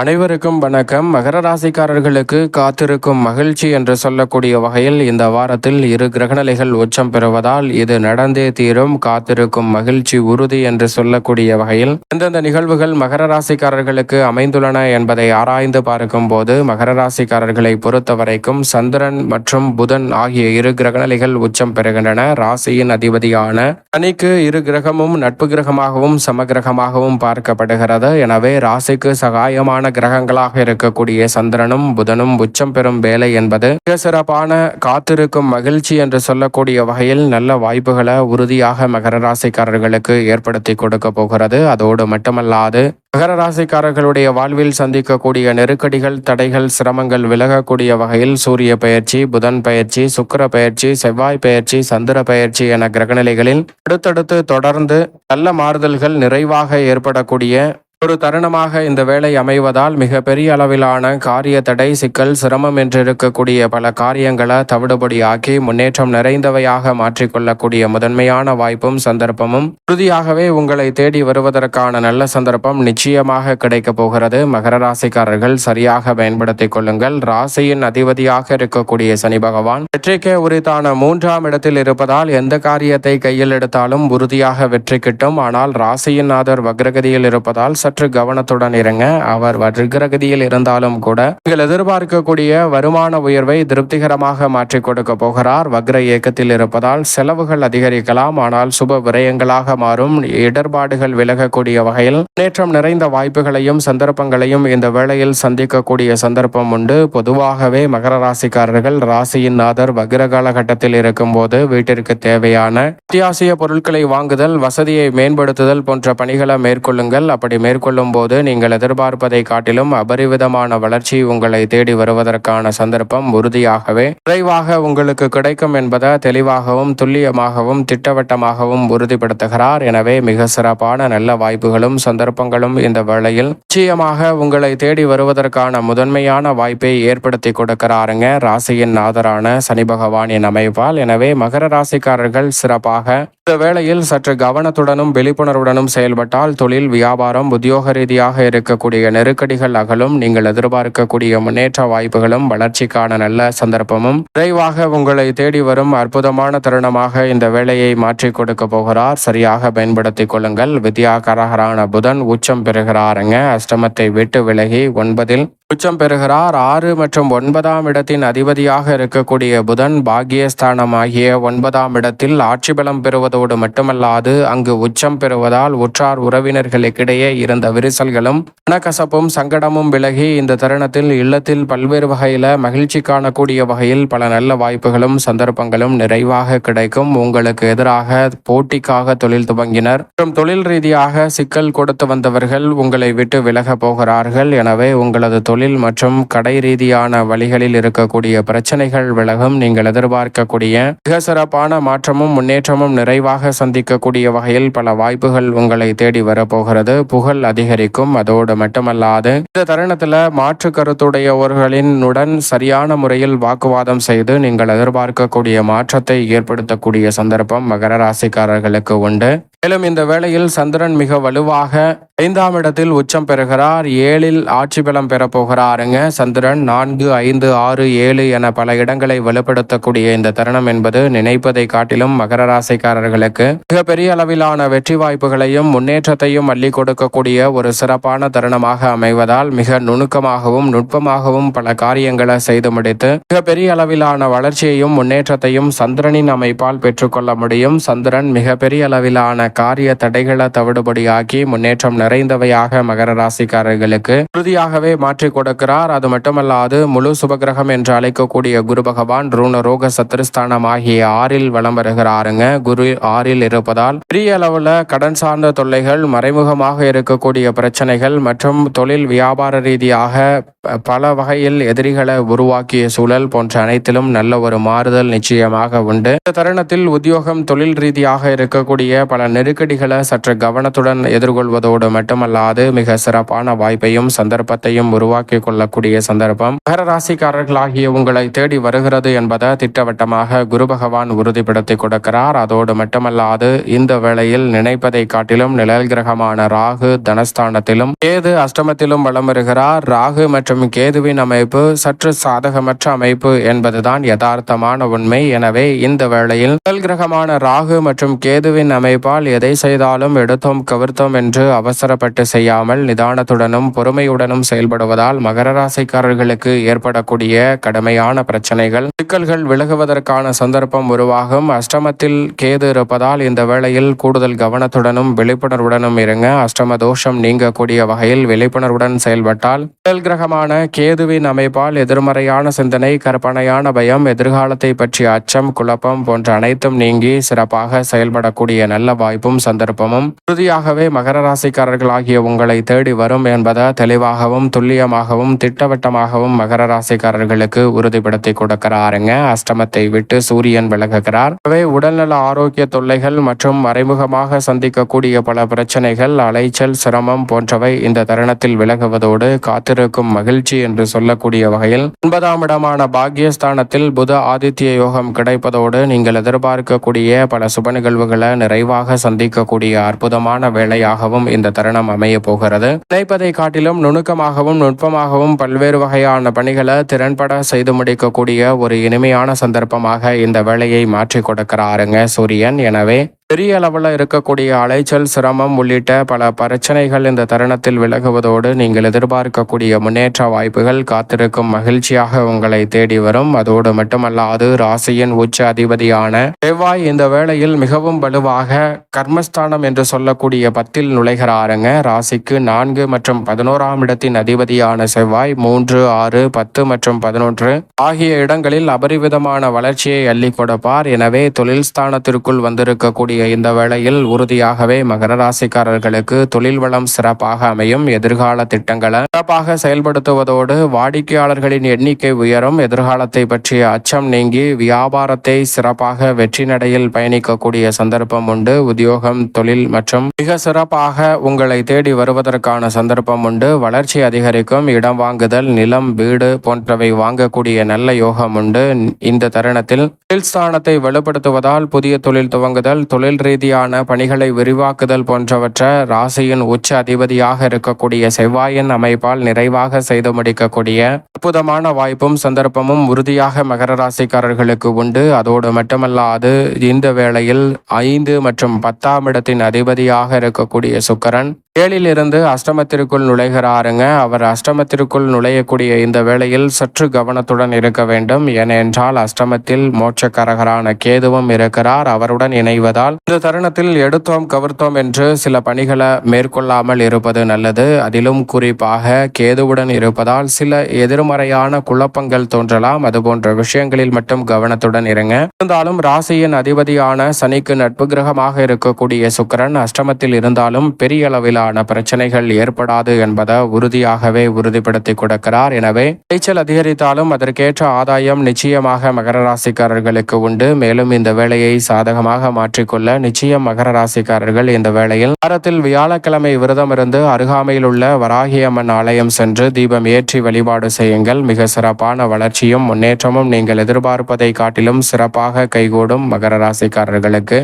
அனைவருக்கும் வணக்கம். மகர ராசிக்காரர்களுக்கு காத்திருக்கும் மகிழ்ச்சி என்று சொல்லக்கூடிய வகையில் இந்த வாரத்தில் இரு கிரகநிலைகள் உச்சம் பெறுவதால் இது நடந்தே தீரும். காத்திருக்கும் மகிழ்ச்சி உறுதி என்று சொல்லக்கூடிய வகையில் எந்தெந்த நிகழ்வுகள் மகர ராசிக்காரர்களுக்கு அமைந்துள்ளன என்பதை ஆராய்ந்து பார்க்கும் போது மகர ராசிக்காரர்களை பொறுத்தவரைக்கும் சந்திரன் மற்றும் புதன் ஆகிய இரு கிரகநிலைகள் உச்சம் பெறுகின்றன. ராசியின் அதிபதியான சனிக்கு இரு கிரகமும் நட்பு கிரகமாகவும் சமகிரகமாகவும் பார்க்கப்படுகிறது. எனவே ராசிக்கு சகாயமான கிரகங்களாக இருக்கக்கூடிய சந்திரனும் புதனும் உச்சம் பெறும் வேலை என்பது மிக சிறப்பான காத்திருக்கும் மகிழ்ச்சி என்று சொல்லக்கூடிய வகையில் நல்ல வாய்ப்புகளை உறுதியாக மகர ராசிக்காரர்களுக்கு ஏற்படுத்தி கொடுக்க போகிறது. அதோடு மட்டுமல்லாது மகர ராசிக்காரர்களுடைய வாழ்வில் சந்திக்கக்கூடிய நெருக்கடிகள் தடைகள் சிரமங்கள் விலகக்கூடிய வகையில் சூரிய பயிற்சி புதன் பயிற்சி சுக்கிர பயிற்சி செவ்வாய் பயிற்சி சந்திர பயிற்சி என கிரகநிலைகளில் அடுத்தடுத்து தொடர்ந்து நல்ல மாறுதல்கள் நிறைவாக ஏற்படக்கூடிய ஒரு தருணமாக இந்த வேலை அமைவதால் மிக பெரிய அளவிலான காரிய தடை சிக்கல் சிரமம் என்றிருக்கக்கூடிய பல காரியங்களை தவிடுபடியாக்கி முன்னேற்றம் நிறைந்தவையாக மாற்றிக்கொள்ளக்கூடிய முதன்மையான வாய்ப்பும் சந்தர்ப்பமும். உறுதியாகவே உங்களை தேடி வருவதற்கான நல்ல சந்தர்ப்பம் நிச்சயமாக கிடைக்கப் போகிறது. மகர ராசிக்காரர்கள் சரியாக பயன்படுத்திக் கொள்ளுங்கள். ராசியின் அதிபதியாக இருக்கக்கூடிய சனி பகவான் வெற்றிக்கே உரித்தான மூன்றாம் இடத்தில் இருப்பதால் எந்த காரியத்தை கையில் எடுத்தாலும் உறுதியாக வெற்றி கிட்டும். ஆனால் ராசியின் ஆதர் வக்ரகதியில் இருப்பதால் சற்று கவனத்துடன் இருங்க. அவர் வக்ரகதியில் இருந்தாலும் கூட நீங்கள் எதிர்பார்க்கக்கூடிய வருமான உயர்வை திருப்திகரமாக மாற்றிக் கொடுக்க போகிறார். வக்ர இயக்கத்தில் இருப்பதால் செலவுகள் அதிகரிக்கலாம். ஆனால் சுப விரயங்களாக மாறும். இடர்பாடுகள் விலகக்கூடிய வகையில் முன்னேற்றம் நிறைந்த வாய்ப்புகளையும் சந்தர்ப்பங்களையும் இந்த வேளையில் சந்திக்கக்கூடிய சந்தர்ப்பம் உண்டு. பொதுவாகவே மகர ராசிக்காரர்கள் ராசியின் நாதர் வக்ர காலகட்டத்தில் இருக்கும்போது வீட்டிற்கு தேவையான அத்தியாவசிய பொருட்களை வாங்குதல் வசதியை மேம்படுத்துதல் போன்ற பணிகளை மேற்கொள்ளுங்கள். அப்படி மேற்கொள்ளும் போது நீங்கள் எதிர்பார்ப்பதை காட்டிலும் அபரிவிதமான வளர்ச்சி உங்களை தேடி வருவதற்கான சந்தர்ப்பம் உறுதியாகவே விரைவாக உங்களுக்கு கிடைக்கும் என்பதை தெளிவாகவும் துல்லியமாகவும் திட்டவட்டமாகவும் உறுதிப்படுத்துகிறார். எனவே மிக சிறப்பான நல்ல வாய்ப்புகளும் சந்தர்ப்பங்களும் இந்த வேளையில் நிச்சயமாக உங்களை தேடி வருவதற்கான முதன்மையான வாய்ப்பை ஏற்படுத்தி கொடுக்கிறாருங்க. ராசியின் நாதரான சனி பகவானின் அமைப்பால். எனவே மகர ராசிக்காரர்கள் சிறப்பாக இந்த வேளையில் சற்று கவனத்துடனும் விழிப்புணர்வுடனும் செயல்பட்டால் தொழில் வியாபாரம் உத்தியோக ரீதியாக இருக்கக்கூடிய நெருக்கடிகள் அகலும் நீங்கள் எதிர்பார்க்கக்கூடிய முன்னேற்ற வாய்ப்புகளும் வளர்ச்சிக்கான நல்ல சந்தர்ப்பமும் விரைவாக உங்களை தேடி வரும் அற்புதமான தருணமாக இந்த வேலையை மாற்றி கொடுக்க போகிறார். சரியாக பயன்படுத்திக் கொள்ளுங்கள். வித்யாகரகரான புதன் உச்சம் பெறுகிறாருங்க. அஷ்டமத்தை விட்டு விலகி ஒன்பதில் உச்சம் பெறுகிறார். ஆறு மற்றும் ஒன்பதாம் இடத்தின் அதிபதியாக இருக்கக்கூடிய புதன் பாக்கியஸ்தானம் ஆகிய ஒன்பதாம் இடத்தில் ஆட்சி பலம் பெறுவதோடு மட்டுமல்லாது அங்கு உச்சம் பெறுவதால் உற்றார் உறவினர்களுக்கிடையே இருந்த விரிசல்களும் மனக்கசப்பும் சங்கடமும் விலகி இந்த தருணத்தில் இல்லத்தில் பல்வேறு வகையில் மகிழ்ச்சி காணக்கூடிய வகையில் பல நல்ல வாய்ப்புகளும் சந்தர்ப்பங்களும் நிறைவாக கிடைக்கும். உங்களுக்கு எதிராக போட்டிக்காக தொழில் துவங்கினர். மற்றும் தொழில் ரீதியாக சிக்கல் கொடுத்து வந்தவர்கள் உங்களை விட்டு விலக போகிறார்கள். எனவே உங்களது தொழில் தொழில் மற்றும் கடை ரீதியான வழிகளில் இருக்கக்கூடிய பிரச்சனைகள் விலகும். நீங்கள் எதிர்பார்க்கக்கூடிய மிக சிறப்பான மாற்றமும் முன்னேற்றமும் நிறைவாக சந்திக்கக்கூடிய வகையில் பல வாய்ப்புகள் உங்களை தேடி வரப்போகிறது. புகழ் அதிகரிக்கும். அதோடு மட்டுமல்லாது இந்த தருணத்துல மாற்று கருத்துடையவர்களின் உடன் சரியான முறையில் வாக்குவாதம் செய்து நீங்கள் எதிர்பார்க்கக்கூடிய மாற்றத்தை ஏற்படுத்தக்கூடிய சந்தர்ப்பம் மகர ராசிக்காரர்களுக்கு உண்டு. மேலும் இந்த வேளையில் சந்திரன் மிக வலுவாக ஐந்தாம் இடத்தில் உச்சம் பெறுகிறார். ஏழில் ஆட்சி பலம் பெறப்போகிறாருங்க சந்திரன் நான்கு ஐந்து ஆறு ஏழு என பல இடங்களை வலுப்படுத்தக்கூடிய இந்த தருணம் என்பது நினைப்பதை காட்டிலும் மகர ராசிக்காரர்களுக்கு மிகப்பெரிய அளவிலான வெற்றி வாய்ப்புகளையும் முன்னேற்றத்தையும் அள்ளி கொடுக்கக்கூடிய ஒரு சிறப்பான தருணமாக அமைவதால் மிக நுணுக்கமாகவும் நுட்பமாகவும் பல காரியங்களை செய்து முடித்து மிகப்பெரிய அளவிலான வளர்ச்சியையும் முன்னேற்றத்தையும் சந்திரனின் அமைப்பால் பெற்றுக்கொள்ள முடியும். சந்திரன் மிகப்பெரிய அளவிலான காரிய தடைகளை தவிடுபடியாக்கி முன்னேற்றம் நிறைந்தவையாக மகர ராசிக்காரர்களுக்கு உறுதியாகவே மாற்றிக் கொடுக்கிறார். அது மட்டுமல்லாது முழு சுபகிரகம் என்று அழைக்கக்கூடிய குரு பகவான் ரூண ரோக சத்திரஸ்தானம் ஆகிய ஆறில் வலம் வருகிறாருங்க. குரு ஆறில் இருப்பதால் பெரிய அளவுல கடன் சார்ந்த தொல்லைகள் மறைமுகமாக இருக்கக்கூடிய பிரச்சனைகள் மற்றும் தொழில் வியாபார ரீதியாக பல வகையில் எதிரிகளை உருவாக்கிய சூழல் போன்ற அனைத்திலும் நல்ல ஒரு மாறுதல் நிச்சயமாக உண்டு. இந்த தருணத்தில் உத்தியோகம் தொழில் ரீதியாக இருக்கக்கூடிய பல நெருக்கடிகளை சற்று கவனத்துடன் எதிர்கொள்வதோடு மட்டுமல்லாது மிக சிறப்பான வாய்ப்பையும் சந்தர்ப்பத்தையும் உருவாக்கி கொள்ளக்கூடிய சந்தர்ப்பம். மகர ராசிக்காரர்களாகிய உங்களை தேடி வருகிறது என்பதை திட்டவட்டமாக குரு பகவான் உறுதிப்படுத்தி கொடுக்கிறார். அதோடு மட்டுமல்லாது இந்த வேளையில் நினைப்பதை காட்டிலும் நிழல் கிரகமான ராகு தனஸ்தானத்திலும் கேது அஷ்டமத்திலும் வலம் வருகிறார். ராகு மற்றும் கேதுவின் அமைப்பு சற்று சாதகமற்ற அமைப்பு என்பதுதான் யதார்த்தமான உண்மை. எனவே இந்த வேளையில் நிழல் கிரகமான ராகு மற்றும் கேதுவின் அமைப்பால் எதை செய்தாலும் எடுத்தோம் கவிர்த்தோம் என்று அவசரப்பட்டு செய்யாமல் நிதானத்துடனும் பொறுமையுடனும் செயல்படுவதால் மகர ராசிக்காரர்களுக்கு ஏற்படக்கூடிய கடுமையான பிரச்சனைகள். சிக்கல்கள் விலகுவதற்கான சந்தர்ப்பம் உருவாகும். அஷ்டமத்தில் கேது இருப்பதால் இந்த வேளையில் கூடுதல் கவனத்துடனும் விழிப்புணர்வுடனும் இருங்க. அஷ்டம தோஷம் நீங்கக்கூடிய வகையில் விழிப்புணர்வுடன் செயல்பட்டால் முதல் கிரகமான கேதுவின் அமைப்பால் எதிர்மறையான சிந்தனை கற்பனையான பயம் எதிர்காலத்தை பற்றிய அச்சம் குழப்பம் போன்ற அனைத்தும் நீங்கி சிறப்பாக செயல்படக்கூடிய நல்ல வாய்ப்பும் சந்தர்ப்பமும். உறுதியாகவே மகர ராசிக்காரர்களாகிய உங்களை தேடி வரும் என்பதை தெளிவாகவும் துல்லியமாகவும் திட்டவட்டமாகவும் மகர ராசிக்காரர்களுக்கு உறுதிப்படுத்தி கொடுக்கிறாருங்க. அஷ்டமத்தை விட்டு சூரியன் விலகுகிறார். எனவே உடல்நல ஆரோக்கிய தொல்லைகள் மற்றும் மறைமுகமாக சந்திக்கக்கூடிய பல பிரச்சனைகள் அலைச்சல் சிரமம் போன்றவை இந்த தருணத்தில் விலகுவதோடு காத்திருக்கும் மகிழ்ச்சி என்று சொல்லக்கூடிய வகையில் ஒன்பதாம் இடமான பாக்யஸ்தானத்தில் புத ஆதித்ய யோகம் கிடைப்பதோடு நீங்கள் எதிர்பார்க்கக்கூடிய பல சுப நிகழ்வுகளை நிறைவாக சந்திக்கக்கூடிய அற்புதமான வேலையாகவும் இந்த தருணம் அமைய போகிறது. நினைப்பதை காட்டிலும் நுணுக்கமாகவும் நுட்பமாகவும் பல்வேறு வகையான பணிகளை திறன்பட செய்து முடிக்கக்கூடிய ஒரு இனிமையான சந்தர்ப்பமாக இந்த வேலையை மாற்றி கொடுக்கிறாருங்க சூரியன். எனவே பெரிய அளவில் இருக்கக்கூடிய அலைச்சல் சிரமம் உள்ளிட்ட பல பிரச்சனைகள் இந்த தருணத்தில் விலகுவதோடு நீங்கள் எதிர்பார்க்கக்கூடிய முன்னேற்ற வாய்ப்புகள் காத்திருக்கும் மகிழ்ச்சியாக உங்களை தேடி வரும். அதோடு மட்டுமல்லாது ராசியின் உச்ச அதிபதியான செவ்வாய் இந்த வேளையில் மிகவும் வலுவாக கர்மஸ்தானம் என்று சொல்லக்கூடிய பத்தில் நுழைகிறாருங்க. ராசிக்கு நான்கு மற்றும் பதினோராம் இடத்தின் அதிபதியான செவ்வாய் மூன்று ஆறு பத்து மற்றும் பதினொன்று ஆகிய இடங்களில் அபரிவிதமான வளர்ச்சியை அள்ளி கொடுப்பார். எனவே தொழில் ஸ்தானத்திற்குள் வந்திருக்கக்கூடிய இந்த வேளையில் உறுதியாகவே மகர ராசிக்காரர்களுக்கு தொழில் வளம் சிறப்பாக அமையும். எதிர்கால திட்டங்களை சிறப்பாக செயல்படுத்துவதோடு வாடிக்கையாளர்களின் எண்ணிக்கை உயரும். எதிர்காலத்தை பற்றிய அச்சம் நீங்கி வியாபாரத்தை சிறப்பாக வெற்றி நடையில் பயணிக்கக்கூடிய சந்தர்ப்பம் உண்டு. உத்தியோகம் தொழில் மற்றும் மிக சிறப்பாக உங்களை தேடி வருவதற்கான சந்தர்ப்பம் உண்டு. வளர்ச்சி அதிகரிக்கும் இடம் வாங்குதல் நிலம் வீடு போன்றவை வாங்கக்கூடிய நல்ல யோகம் உண்டு. இந்த தருணத்தில் தொழில் ஸ்தானத்தை வலுப்படுத்துவதால் புதிய தொழில் துவங்குதல் தொழில் ரீதியான பணிகளை விரிவாக்குதல் போன்றவற்றை ராசியின் உச்ச அதிபதியாக இருக்கக்கூடிய செவ்வாயின் அமைப்பால் நிறைவாக செய்து முடிக்கக்கூடிய அற்புதமான வாய்ப்பும் சந்தர்ப்பமும் உறுதியாக மகர ராசிக்காரர்களுக்கு உண்டு. அதோடு மட்டுமல்லாது இந்த வேளையில் ஐந்து மற்றும் பத்தாம் இடத்தின் அதிபதியாக இருக்கக்கூடிய சுக்கரன் ஏழில் இருந்து அஷ்டமத்திற்குள் நுழைகிறாருங்க அவர் அஷ்டமத்திற்குள் நுழையக்கூடிய இந்த வேளையில் சற்று கவனத்துடன் இருக்க வேண்டும். ஏனென்றால் அஷ்டமத்தில் மோட்சக்கரகரான கேதுவும் இருக்கிறார். அவருடன் இணைவதால் இந்த தருணத்தில் எடுத்தோம் கவர்த்தோம் என்று சில பணிகளை மேற்கொள்ளாமல் இருப்பது நல்லது. அதிலும் குறிப்பாக கேதுவுடன் இருப்பதால் சில எதிர்மறையான குழப்பங்கள் தோன்றலாம். அதுபோன்ற விஷயங்களில் மட்டும் கவனத்துடன் இருங்க. இருந்தாலும் ராசியின் அதிபதியான சனிக்கு நட்பு கிரகமாக இருக்கக்கூடிய சுக்கிரன் அஷ்டமத்தில் இருந்தாலும் பெரிய அளவிலான பிரச்சனைகள் ஏற்படாது என்பதை உறுதியாகவே உறுதிப்படுத்தி கொடுக்கிறார். எனவே விளைச்சல் அதிகரித்தாலும் அதற்கேற்ற ஆதாயம் நிச்சயமாக மகர ராசிக்காரர்களுக்கு உண்டு. மேலும் இந்த வேலையை சாதகமாக மாற்றிக்கொள்ள நிச்சயம் மகர ராசிக்காரர்கள் இந்த வேளையில் வாரத்தில் வியாழக்கிழமை விரதம் இருந்து அருகாமையில் உள்ள வராகியம்மன் ஆலயம் சென்று தீபம் ஏற்றி வழிபாடு செய்யுங்கள். மிக சிறப்பான வளர்ச்சியும் முன்னேற்றமும் நீங்கள் எதிர்பார்ப்பதை காட்டிலும் சிறப்பாக கைகூடும் மகர ராசிக்காரர்களுக்கு.